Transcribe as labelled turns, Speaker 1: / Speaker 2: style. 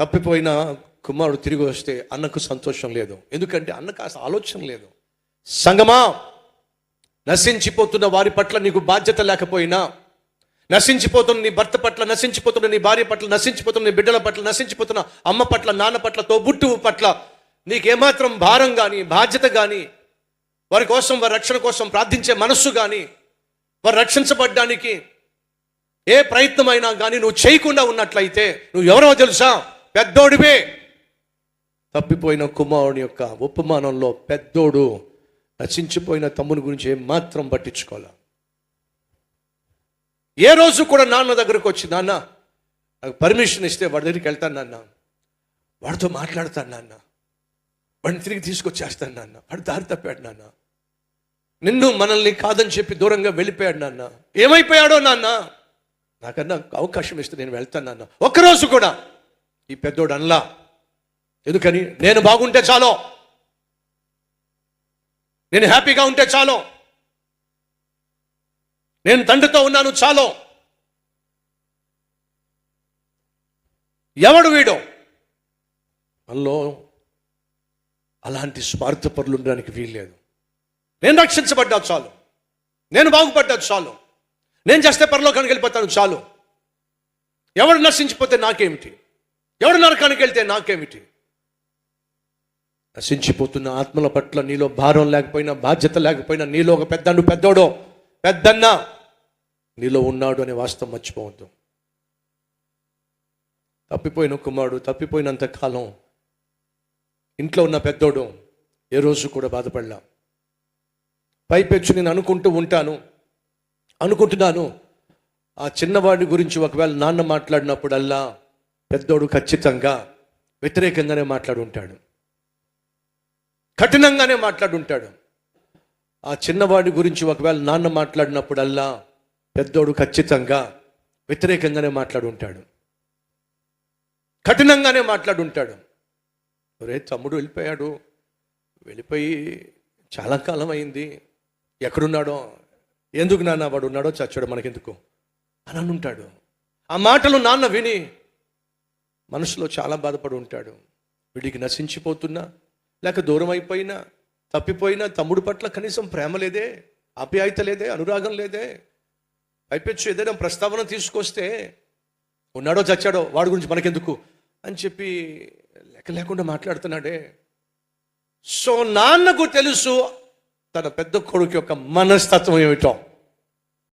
Speaker 1: తప్పిపోయిన కుమారుడు తిరిగి వస్తే అన్నకు సంతోషం లేదు. ఎందుకంటే అన్న కాస్త ఆలోచన లేదు. సంగమా నశించిపోతున్న వారి పట్ల నీకు బాధ్యత లేకపోయినా నశించిపోతున్న నీ భర్త పట్ల నశించిపోతున్న నీ భార్య పట్ల నశించిపోతున్న నీ బిడ్డల పట్ల నశించిపోతున్న అమ్మ పట్ల నాన్న పట్ల తోబుట్టువు పట్ల నీకేమాత్రం భారం కానీ బాధ్యత కానీ వారి కోసం వారి రక్షణ కోసం ప్రార్థించే మనస్సు కానీ వారు రక్షించబడ్డానికి ఏ ప్రయత్నమైనా కానీ నువ్వు చేయకుండా ఉన్నట్లయితే నువ్వు ఎవరో తెలుసా? పెద్దోడివే. తప్పిపోయిన కుమారుని యొక్క ఉపమానంలో పెద్దోడు నశించిపోయిన తమ్ముని గురించి మాత్రం పట్టించుకోవాలి? ఏ రోజు కూడా నాన్న దగ్గరకు వచ్చి నాన్న నాకు పర్మిషన్ ఇస్తే వాడి దగ్గరికి వెళ్తాను నాన్న. వాడితో మాట్లాడతాను నాన్న. వాడిని తిరిగి తీసుకొచ్చేస్తాను నాన్న. వాడు దారి తప్పాడు నాన్న. నిన్ను మనల్ని కాదని చెప్పి దూరంగా వెళ్ళిపోయాడు నాన్న. ఏమైపోయాడో నాన్న? నాకన్నా అవకాశం ఇస్తే నేను వెళ్తాను నాన్న. ఒక్కరోజు కూడా ఈ పెద్దోడు అనలా ఎందుకని? నేను బాగుంటే చాలు. నేను హ్యాపీగా ఉంటే చాలు. నేను తండ్రితో ఉన్నాను చాలు. ఎవడు వీడు? మనలో అలాంటి స్వార్థపరులు ఉండడానికి వీల్లేదు. నేను రక్షించబడ్డా చాలు. నేను బాగుపడ్డా చాలు. నేను చేస్తే పరలోకానికి వెళ్ళిపోతాను చాలు. ఎవడు నశించిపోతే నాకేమిటి? ఎవడు నరకానికి వెళ్తే నాకేమిటి? నశించిపోతున్న ఆత్మల పట్ల నీలో భారం లేకపోయినా బాధ్యత లేకపోయినా నీలో ఒక పెద్దను పెద్దోడో పెద్దన్న నీలో ఉన్నాడు అనే వాస్తవం మర్చిపోవద్దు. తప్పిపోయిన కుమారుడు తప్పిపోయినంత కాలం ఇంట్లో ఉన్న పెద్దోడు ఏ రోజు కూడా బాధపడలా. పైపెచ్చు నేను అనుకుంటూ ఉంటాను అనుకుంటున్నాను ఆ చిన్నవాడి గురించి ఒకవేళ నాన్న మాట్లాడినప్పుడల్లా పెద్దోడు ఖచ్చితంగా వ్యతిరేకంగానే మాట్లాడుంటాడు. కఠినంగానే మాట్లాడుంటాడు. ఆ చిన్నవాడి గురించి ఒకవేళ నాన్న మాట్లాడినప్పుడల్లా పెద్దోడు ఖచ్చితంగా వ్యతిరేకంగానే మాట్లాడుంటాడు. కఠినంగానే మాట్లాడుంటాడు. ఒరే తమ్ముడు వెళ్ళిపోయాడు. వెళ్ళిపోయి చాలా కాలం అయింది ఎక్కడున్నాడో? ఎందుకు నాన్న వాడు ఉన్నాడో చచ్చాడు మనకెందుకు? అని అనుంటాడు. ఆ మాటలు నాన్న విని మనసులో చాలా బాధపడి ఉంటాడు. వీడికి నశించిపోతున్నా లేక దూరం అయిపోయినా తప్పిపోయినా తమ్ముడు పట్ల కనీసం ప్రేమ లేదే ఆప్యాయత లేదే అనురాగం లేదే. పైపెచ్చు ఏదైనా ప్రస్తావన తీసుకొస్తే ఉన్నాడో చచ్చాడో వాడి గురించి మనకెందుకు? అని చెప్పి లెక్క లేకుండా మాట్లాడుతున్నాడే. సో నాన్నకు తెలుసు తన పెద్ద కొడుకు యొక్క మనస్తత్వం ఏమిటో.